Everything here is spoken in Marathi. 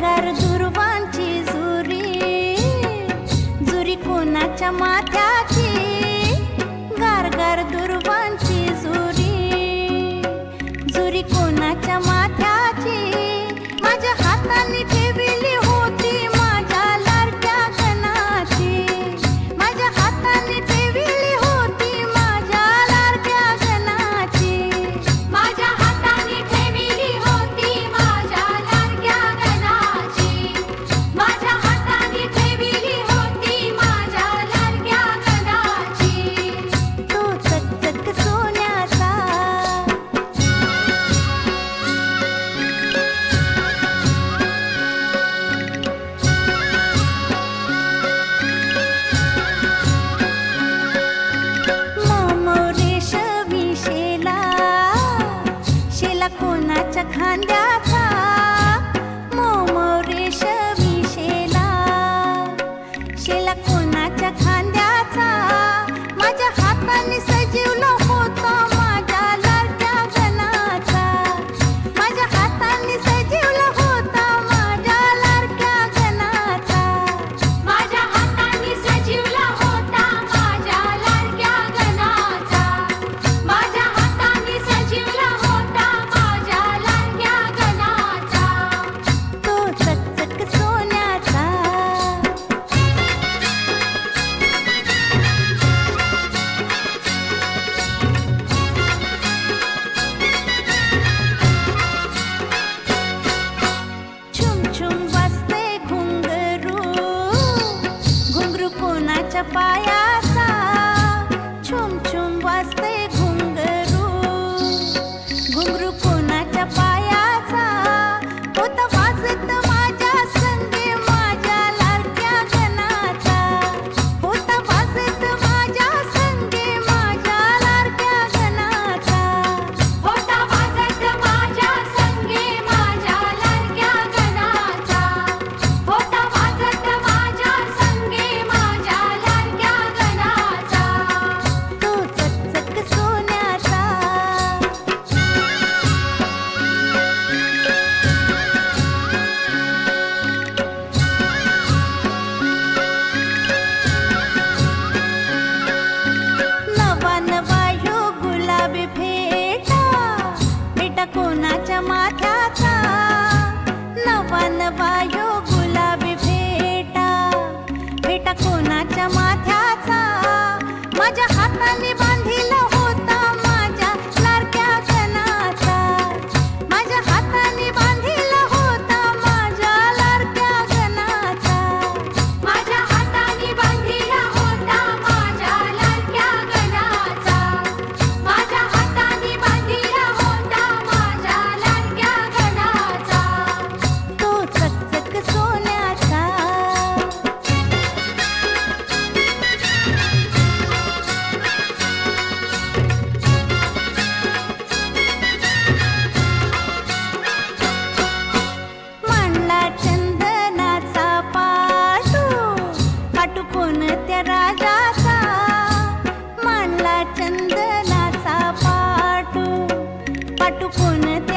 सागर दुर्वांची जुरी. जुरी कोणाच्या माथ्यात तुझ्या खांद्याचा मोमोरेश शेला शेला कोणाच्या खांद्याचा 아야. Bye. పట్టుకున్న